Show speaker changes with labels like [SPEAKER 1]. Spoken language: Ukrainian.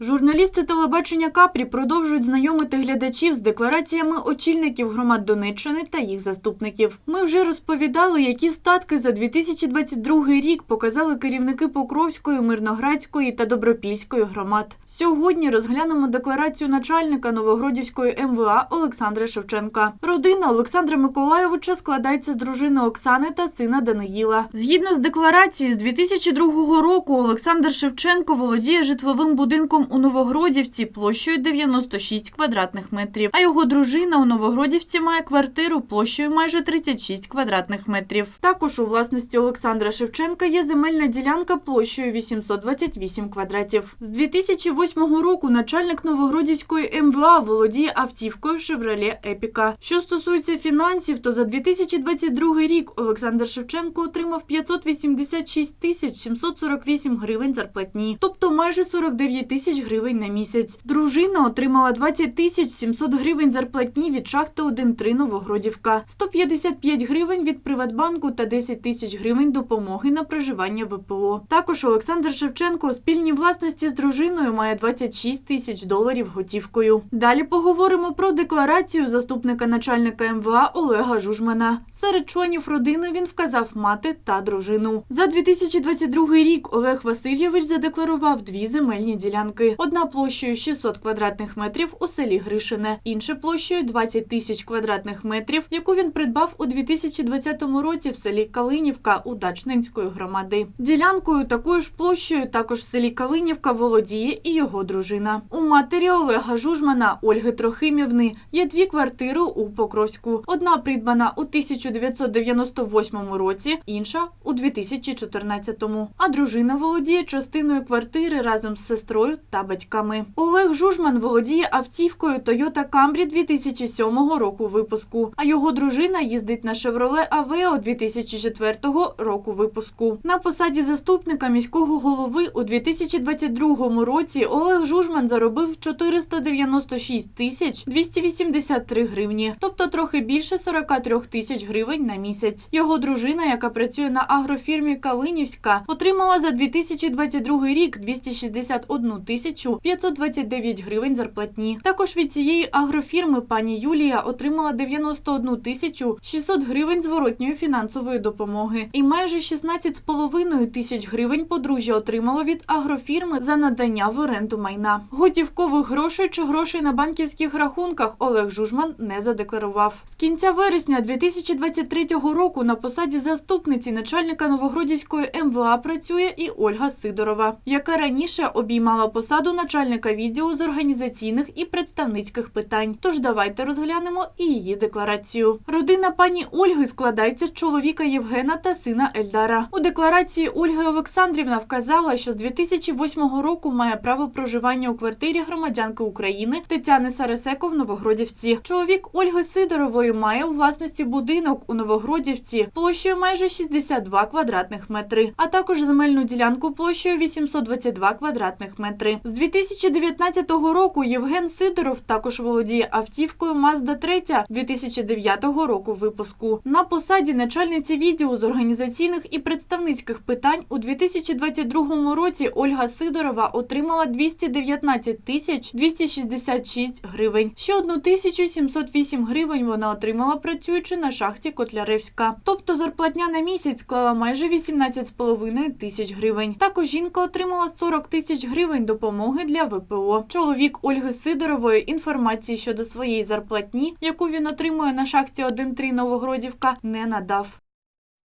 [SPEAKER 1] Журналісти телебачення Капрі продовжують знайомити глядачів з деклараціями очільників громад Донеччини та їх заступників. Ми вже розповідали, які статки за 2022 рік показали керівники Покровської, Мирноградської та Добропільської громад. Сьогодні розглянемо декларацію начальника Новогродівської МВА Олександра Шевченка. Родина Олександра Миколайовича складається з дружини Оксани та сина Даниїла. Згідно з декларації, з 2002 року Олександр Шевченко володіє житловим будинком у Новогродівці площею 96 квадратних метрів, а його дружина у Новогродівці має квартиру площею майже 36 квадратних метрів. Також у власності Олександра Шевченка є земельна ділянка площею 828 квадратів. З 2008 року начальник Новогродівської МВА володіє автівкою «Шевроле Епіка». Що стосується фінансів, то за 2022 рік Олександр Шевченко отримав 586 тисяч 748 гривень зарплатні, тобто майже 49 тисяч гривень на місяць. Дружина отримала 20 тисяч 700 гривень зарплатні від шахти 1-3 Новогродівка, 155 гривень від Приватбанку та 10 тисяч гривень допомоги на проживання ВПО. Також Олександр Шевченко у спільній власності з дружиною має 26 тисяч доларів готівкою. Далі поговоримо про декларацію заступника начальника МВА Олега Жужмана. Серед членів родини він вказав мати та дружину. За 2022 рік Олег Васильович задекларував дві земельні ділянки. Одна площею 600 квадратних метрів у селі Гришине, інша площею 20 тисяч квадратних метрів, яку він придбав у 2020 році в селі Калинівка у Дачнинської громади. Ділянкою такою ж площею також в селі Калинівка володіє і його дружина. У матері Олега Жужмана Ольги Трохимівни є дві квартири у Покровську. Одна придбана у 1998 році, інша у 2014. А дружина володіє частиною квартири разом з сестрою та батьками. Олег Жужман володіє автівкою Toyota Camry 2007 року випуску, а його дружина їздить на Chevrolet Aveo 2004 року випуску. На посаді заступника міського голови у 2022 році Олег Жужман заробив 496 тисяч 283 гривні, тобто трохи більше 43 тисяч гривень на місяць. Його дружина, яка працює на агрофірмі Калинівська, отримала за 2022 рік 261 тисячу 529 гривень зарплатні. Також від цієї агрофірми пані Юлія отримала 91 тисячу 600 гривень зворотньої фінансової допомоги і майже 16,5 тисяч гривень подружжя отримало від агрофірми за надання в оренду майна. Готівкових грошей чи грошей на банківських рахунках Олег Жужман не задекларував. З кінця вересня 2023 року на посаді заступниці начальника Новогродівської МВА працює і Ольга Сидорова, яка раніше обіймала посаду начальника відділу з організаційних і представницьких питань. Тож давайте розглянемо і її декларацію. Родина пані Ольги складається з чоловіка Євгена та сина Ельдара. У декларації Ольги Олександрівна вказала, що з 2008 року має право проживання у квартирі громадянки України Тетяни Сарасеко в Новогродівці. Чоловік Ольги Сидорової має у власності будинок у Новогродівці площею майже 62 квадратних метри, а також земельну ділянку площею 822 квадратних метри. З 2019 року Євген Сидоров також володіє автівкою Mazda 3 2009 року випуску. На посаді начальниці відділу з організаційних і представницьких питань у 2022 році Ольга Сидорова отримала 219 тисяч 266 гривень. Ще одну тисячу 708 гривень вона отримала працюючи на шахті Котляревська. Тобто зарплатня на місяць склала майже 18,5 тисяч гривень. Також жінка отримала 40 тисяч гривень допомоги для ВПО. Чоловік Ольги Сидорової інформації щодо своєї зарплатні, яку він отримує на шахті 1-3 Новогродівка, не надав.